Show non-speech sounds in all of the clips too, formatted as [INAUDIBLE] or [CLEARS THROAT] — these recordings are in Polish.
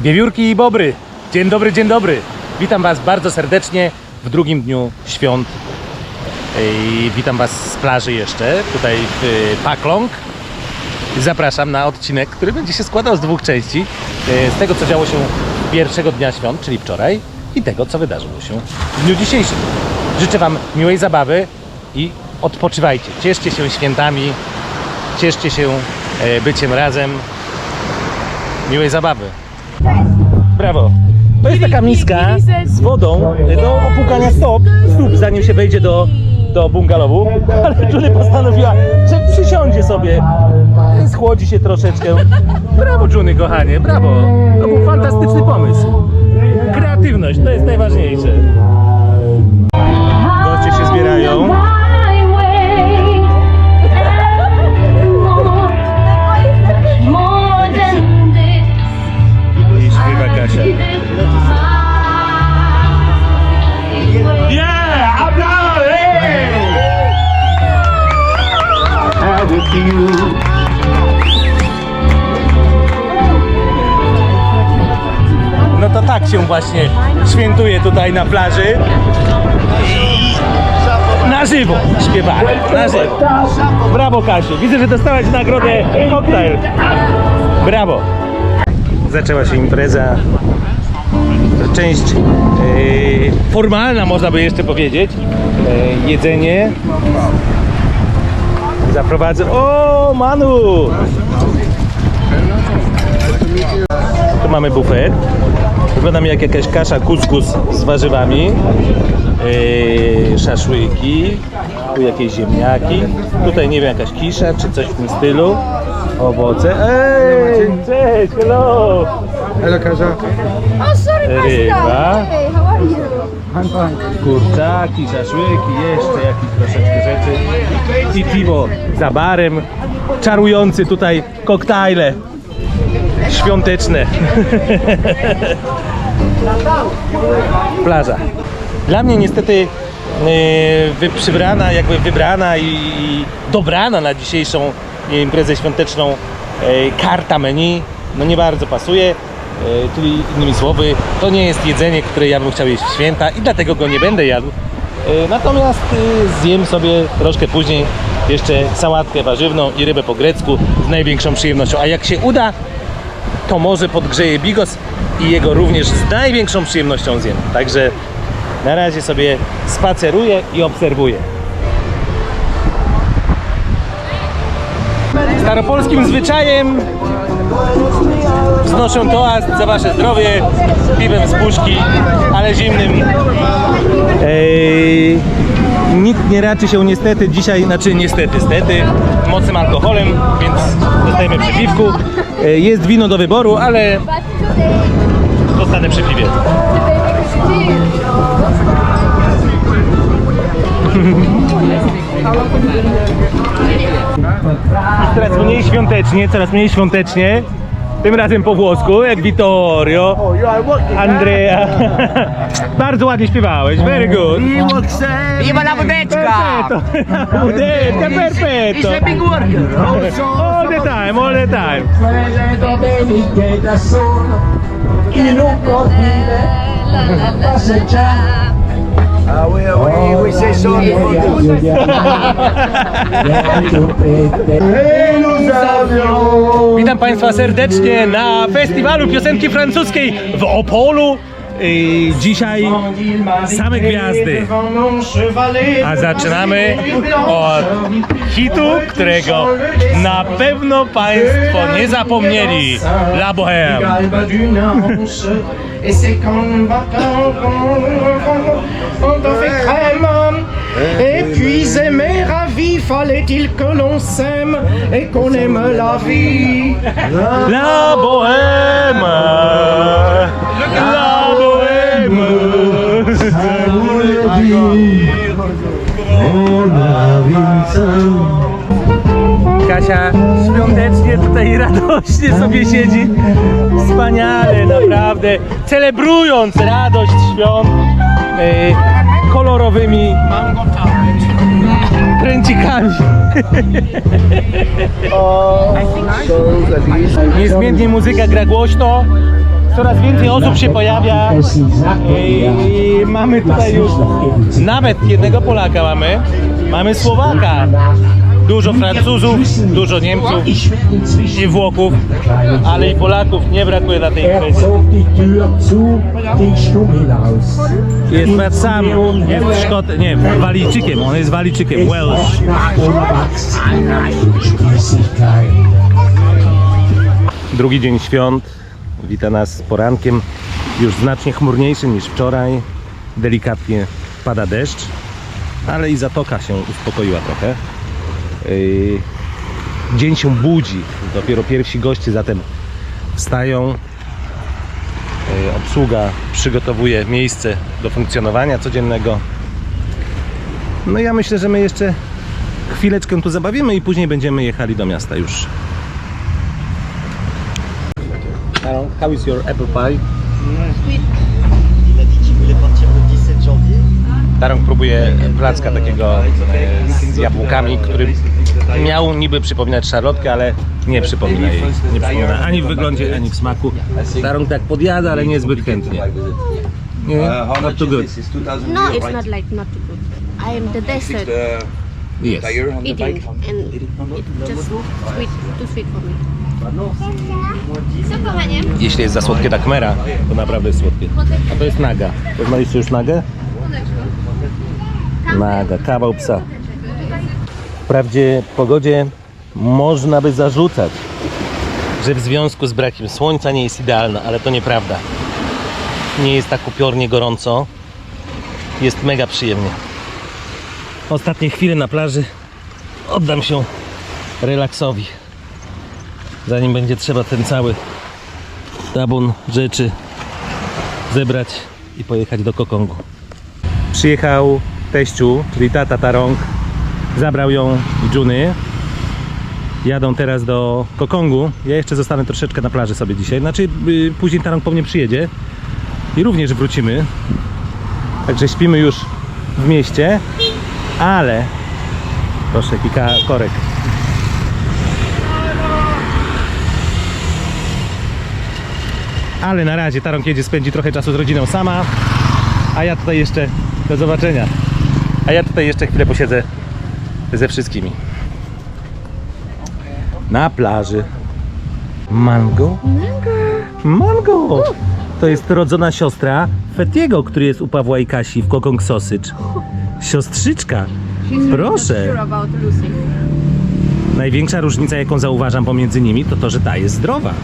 Wiewiórki i bobry. Dzień dobry, dzień dobry. Witam Was bardzo serdecznie w drugim dniu świąt. I witam Was z plaży jeszcze, tutaj w y, Paklong. Zapraszam na odcinek, który będzie się składał z dwóch części. y, Z tego, co działo się pierwszego dnia świąt, czyli wczoraj, i tego, co wydarzyło się w dniu dzisiejszym. Życzę Wam miłej zabawy i odpoczywajcie. Cieszcie się świętami, cieszcie się e, byciem razem. Miłej zabawy. Brawo. To jest taka miska z wodą do opłukania stóp, stóp zanim się wejdzie do, do bungalowu. [LAUGHS] Ale Julie postanowiła, że przysiądzie sobie, schłodzi się troszeczkę. Brawo Juny, kochanie, brawo. To był fantastyczny pomysł. Kreatywność, to jest najważniejsze. Właśnie świętuje tutaj na plaży. Na żywo śpiewamy, na żywo. Brawo Kasiu, widzę, że dostałaś nagrodę koktajl. Brawo. Zaczęła się impreza. Część e, formalna, można by jeszcze powiedzieć. E, jedzenie. Zaprowadzę. O, Manu! Tu mamy bufet. Wygląda mi jak jakaś kasza kuskus z warzywami. Yy, szaszłyki. Tu jakieś ziemniaki. Tutaj nie wiem, jakaś kisza czy coś w tym stylu. Owoce. Ej, cześć, hello! Hello, Kasia. Oh, sorry, Ryba. Pasta. Hey, how are you? I'm fine. Kurczaki, szaszłyki, jeszcze jakieś troszeczkę rzeczy. I piwo za barem. Czarujący tutaj koktajle świąteczne. [LAUGHS] Plaża. Dla mnie niestety yy, przybrana, jakby wybrana i, i dobrana na dzisiejszą imprezę świąteczną yy, karta menu no nie bardzo pasuje. Yy, innymi słowy, to nie jest jedzenie, które ja bym chciał jeść w święta i dlatego go nie będę jadł. Yy, Natomiast yy, zjem sobie troszkę później jeszcze sałatkę warzywną i rybę po grecku z największą przyjemnością. A jak się uda, to może podgrzeje bigos i jego również z największą przyjemnością zjem. Także na razie sobie spaceruję i obserwuję. Staropolskim zwyczajem wznoszę toast za wasze zdrowie piwem z puszki, ale zimnym. Nikt nie raczy się niestety dzisiaj, znaczy niestety, stety, mocnym alkoholem, więc zostajemy przy piwku. E, Jest wino do wyboru, ale zostanę przy piwie. cheese. Coraz mniej świątecznie, coraz mniej świątecznie. Tym razem po włosku, jak Vittorio, Andrea. Bardzo ładnie śpiewałeś, very good. Viva la budeczka! Perfetto, [LAUGHS] Budeczka, [LAUGHS] perfetto. He's a big worker. [LAUGHS] All the time, all the time. Quelle domeniche da solo in un cortile a passeggiare. We, we, Witam Państwa serdecznie na festiwalu piosenki francuskiej w Opolu. I dzisiaj same gwiazdy. A zaczynamy od hitu, którego na pewno Państwo nie zapomnieli. La Bohème. Et c'est quand va on t'en fait crème vie Fallait-il que l'on s'aime Et qu'on aime la vie La Bohème. La Kasia świątecznie tutaj radośnie sobie siedzi. Wspaniale, naprawdę. Celebrując radość świąt e, kolorowymi pręcikami. [LAUGHS] Niezmiennie muzyka gra głośno. Coraz więcej osób się pojawia. I mamy tutaj już nawet jednego Polaka mamy. Mamy Słowaka. Dużo Francuzów, dużo Niemców i Włochów, ale i Polaków nie brakuje na tej hinaus. Jest brat sam, jest Szkot, nie, Walijczykiem, on jest Walijczykiem, Welsh. Drugi dzień świąt wita nas porankiem, już znacznie chmurniejszy niż wczoraj. Delikatnie pada deszcz, ale i zatoka się uspokoiła trochę. Yy, Dzień się budzi, dopiero pierwsi goście zatem wstają. Yy, Obsługa przygotowuje miejsce do funkcjonowania codziennego. No ja myślę, że my jeszcze chwileczkę tu zabawimy i później będziemy jechali do miasta już. Aaron, how is your apple pie? Tarąg próbuje placka takiego e, z jabłkami, który miał niby przypominać szarlotkę, ale nie przypomina jej. Nie przypomina ani w wyglądzie, ani w smaku. Tarąg tak podjada, ale niezbyt chętnie. Nie, not too good. No, it's not like not too good. I am the desert Yes. eating, and it's just sweet, too sweet for me. Jeśli jest za słodkie ta kmera, to naprawdę jest słodkie. A to jest naga. Poznaliście już nagę? Naga, kawał psa. Wprawdzie pogodzie można by zarzucać, że w związku z brakiem słońca nie jest idealna, ale to nieprawda. Nie jest tak upiornie gorąco. Jest mega przyjemnie. Ostatnie chwile na plaży oddam się relaksowi. Zanim będzie trzeba ten cały tabun rzeczy zebrać i pojechać do Kokongu. Przyjechał teściu, czyli tata Tarong, zabrał ją i Juny. Jadą teraz do Kokongu. Ja jeszcze zostanę troszeczkę na plaży sobie dzisiaj. Znaczy, y, później Tarong po mnie przyjedzie i również wrócimy. Także śpimy już w mieście, ale proszę, kilka korek. Ale na razie Tarąg jedzie, spędzi trochę czasu z rodziną sama, a ja tutaj jeszcze, do zobaczenia, a ja tutaj jeszcze chwilę posiedzę ze wszystkimi. Na plaży. Mango? Mango! To jest rodzona siostra Fetiego, który jest u Pawła i Kasi w Kokong Sausage. Siostrzyczka. Proszę. Największa różnica, jaką zauważam pomiędzy nimi, to to, że ta jest zdrowa.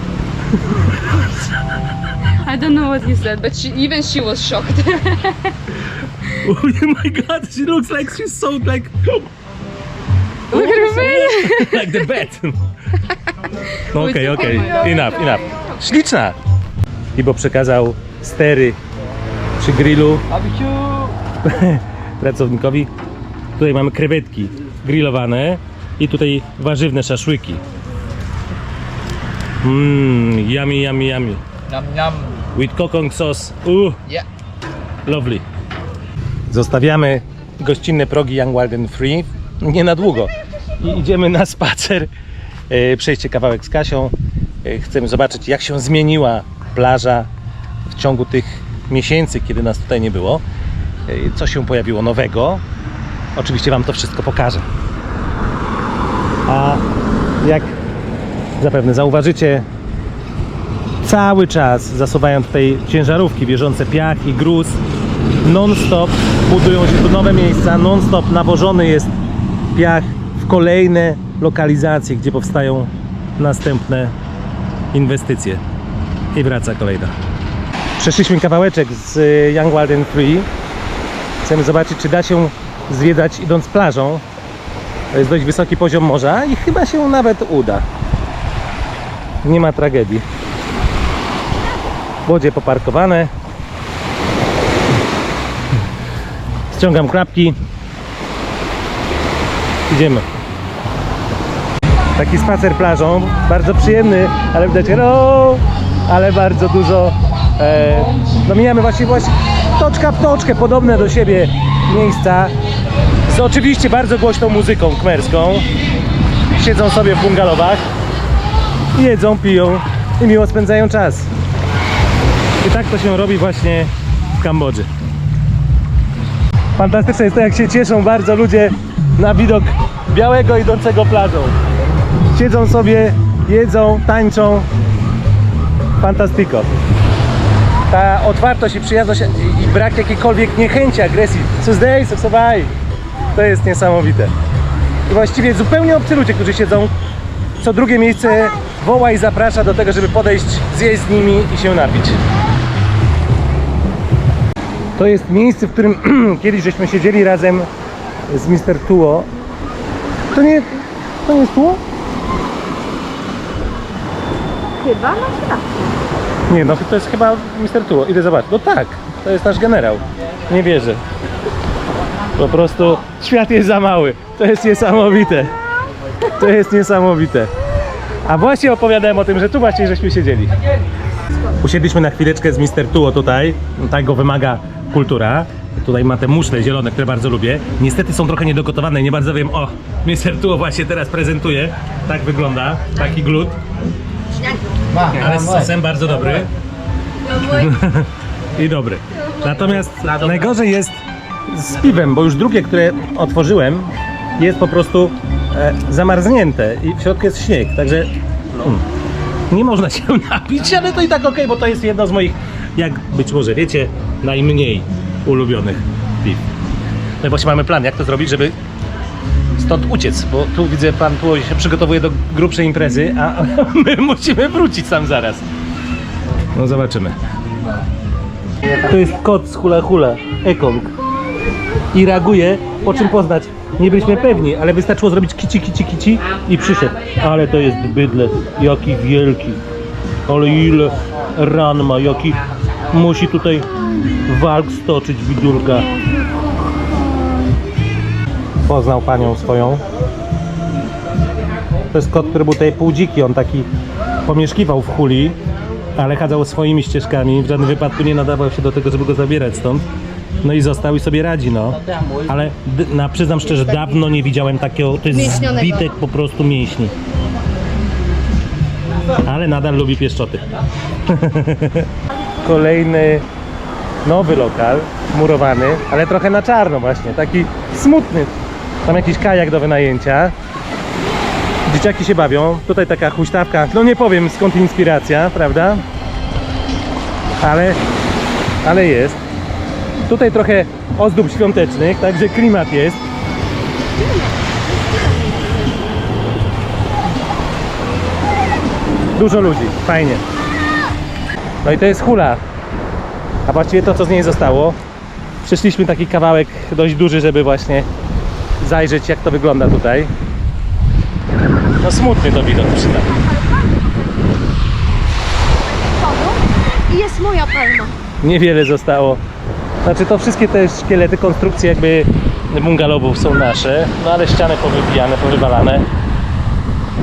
I don't know what you said, but she, even she was shocked. [LAUGHS] Oh my god, she looks like she's so like Look at her face. [LAUGHS] like the bed. [LAUGHS] No okej, okej, enough, enough. Śliczna! Ibo przekazał stery przy grillu pracownikowi. Tutaj mamy krewetki grillowane i tutaj warzywne szaszłyki. Mmm, yummy, yummy, yummy. Yum yum. With kokong sauce. Uh, Yeah. lovely. Zostawiamy gościnne progi Young Wild and Free. Nie na długo. I idziemy na spacer. E, Przejście kawałek z Kasią. E, Chcemy zobaczyć, jak się zmieniła plaża w ciągu tych miesięcy, kiedy nas tutaj nie było. E, Co się pojawiło nowego. Oczywiście Wam to wszystko pokażę. A jak zapewne zauważycie, cały czas zasuwają tutaj ciężarówki wierzące piach i gruz. Non-stop budują się tu nowe miejsca, non-stop nawożony jest piach w kolejne lokalizacje, gdzie powstają następne inwestycje. I wraca kolejna. Przeszliśmy kawałeczek z y, Young and Free. Chcemy zobaczyć, czy da się zwiedzać idąc plażą. To jest dość wysoki poziom morza i chyba się nawet uda. Nie ma tragedii. Łodzie poparkowane. Ściągam klapki. Idziemy. Taki spacer plażą, bardzo przyjemny, ale widać hello, ale bardzo dużo. E, no mijamy właśnie, właśnie toczka w toczkę, podobne do siebie miejsca. Z oczywiście bardzo głośną muzyką kmerską. Siedzą sobie w bungalowach, jedzą, piją i miło spędzają czas. I tak to się robi właśnie w Kambodży. Fantastyczne jest to, jak się cieszą bardzo ludzie na widok białego idącego plażą. Siedzą sobie, jedzą, tańczą. Fantastyko. Ta otwartość i przyjazność i- brak jakiejkolwiek niechęci, agresji. Co zdej, co. To jest niesamowite. I właściwie zupełnie obcy ludzie, którzy siedzą co drugie miejsce woła i zaprasza do tego, żeby podejść, zjeść z nimi i się napić. To jest miejsce, w którym [CLEARS THROAT] kiedyś żeśmy siedzieli razem z Mr. Tuo. To nie, to nie jest Tuo? Chyba masz rację. Nie, no to jest chyba Mr. Tuo. Idę zobaczyć. No tak, to jest nasz generał. Nie wierzę. Po prostu świat jest za mały. To jest niesamowite. To jest niesamowite. A właśnie opowiadałem o tym, że tu właśnie żeśmy siedzieli. Usiedliśmy na chwileczkę z Mr. Tuo tutaj. Tak go wymaga kultura. Tutaj ma te muszle zielone, które bardzo lubię. Niestety są trochę niedogotowane nie bardzo wiem. O, Mr. Tuo właśnie teraz prezentuje. Tak wygląda. Taki glut. Ale z sosem bardzo dobry. [LAUGHS] I dobry. Natomiast najgorzej jest z piwem, bo już drugie, które otworzyłem, jest po prostu e, zamarznięte i w środku jest śnieg, także hmm, nie można się [LAUGHS] napić, ale to i tak okej, bo to jest jedno z moich, jak być może wiecie, najmniej ulubionych piw. No i właśnie mamy plan, jak to zrobić, żeby stąd uciec, bo tu widzę, pan tu się przygotowuje do grubszej imprezy, a [LAUGHS] my musimy wrócić sam zaraz. No zobaczymy. To jest kot z hula hula, Ekong. I reaguje, po czym poznać. Nie byliśmy pewni, ale wystarczyło zrobić kici, kici, kici i przyszedł. Ale to jest bydle, jaki wielki. Ale ile ran ma, jaki musi tutaj walk stoczyć bidulka. Poznał panią swoją. To jest kot, który był tutaj pół dziki, on taki pomieszkiwał w huli, ale chadzał swoimi ścieżkami, w żadnym wypadku nie nadawał się do tego, żeby go zabierać stąd. No i został i sobie radzi, no. Ale d- na, przyznam szczerze, dawno nie widziałem takiego, to jest Mięśnionego. zbitek po prostu mięśni. Ale nadal lubi pieszczoty. [LAUGHS] Kolejny nowy lokal, murowany, ale trochę na czarno właśnie, taki smutny. Tam jakiś kajak do wynajęcia. Dzieciaki się bawią. Tutaj taka huśtawka. No nie powiem skąd inspiracja, prawda? Ale, ale jest. Tutaj trochę ozdób świątecznych, także klimat jest. Dużo ludzi, fajnie. No i to jest hula. A właściwie to, co z niej zostało. Przeszliśmy taki kawałek dość duży, żeby właśnie zajrzeć, jak to wygląda tutaj. No smutny to widok przyda. I jest moja pełna. Niewiele zostało. Znaczy to wszystkie te szkielety, konstrukcje jakby bungalowów są nasze, no ale ściany powybijane, powywalane.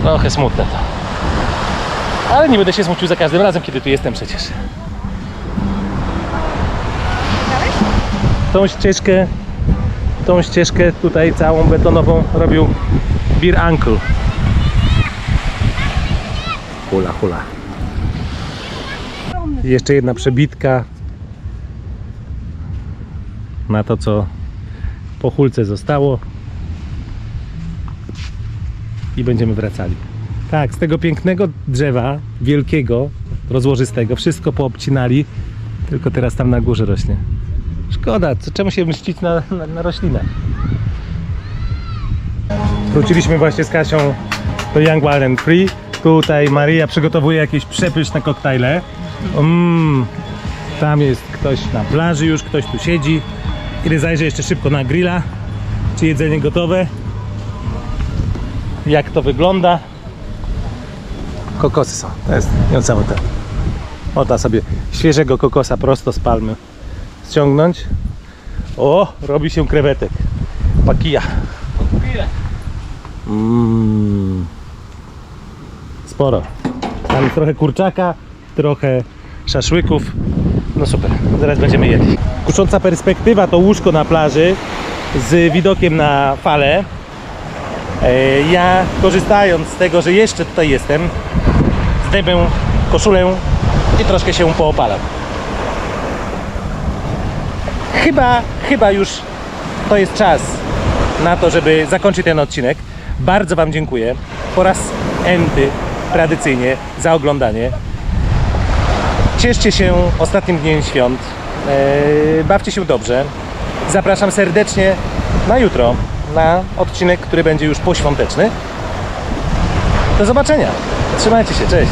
Trochę smutne to. Ale nie będę się smucił za każdym razem, kiedy tu jestem przecież. Tą ścieżkę, tą ścieżkę tutaj całą betonową robił Beer Uncle. Hula, hula. Jeszcze jedna przebitka na to, co po hulce zostało. I będziemy wracali. Tak, z tego pięknego drzewa, wielkiego, rozłożystego, wszystko poobcinali, tylko teraz tam na górze rośnie. Szkoda, czemu się mścić na, na, na roślinach? Wróciliśmy właśnie z Kasią do Young Wild and Free. Tutaj Maria przygotowuje jakieś przepyszne koktajle. Mm, tam jest ktoś na plaży już, ktoś tu siedzi. Idę zajrzę jeszcze szybko na grilla, czy jedzenie gotowe. Jak to wygląda. Kokosy są, to jest nieocałe Można sobie świeżego kokosa prosto z palmy ściągnąć. O, robi się krewetek. Pakija. Mm. Sporo. Jest trochę kurczaka, trochę szaszłyków. No super, zaraz będziemy jedli. Kusząca perspektywa to łóżko na plaży z widokiem na falę. E, Ja korzystając z tego, że jeszcze tutaj jestem, zdejmę koszulę i troszkę się poopalam. chyba, chyba już to jest czas na to, żeby zakończyć ten odcinek. Bardzo Wam dziękuję po raz enty tradycyjnie za oglądanie. Cieszcie się ostatnim dniem świąt. Eee, bawcie się dobrze. Zapraszam serdecznie na jutro, na odcinek, który będzie już poświąteczny. Do zobaczenia. Trzymajcie się, cześć.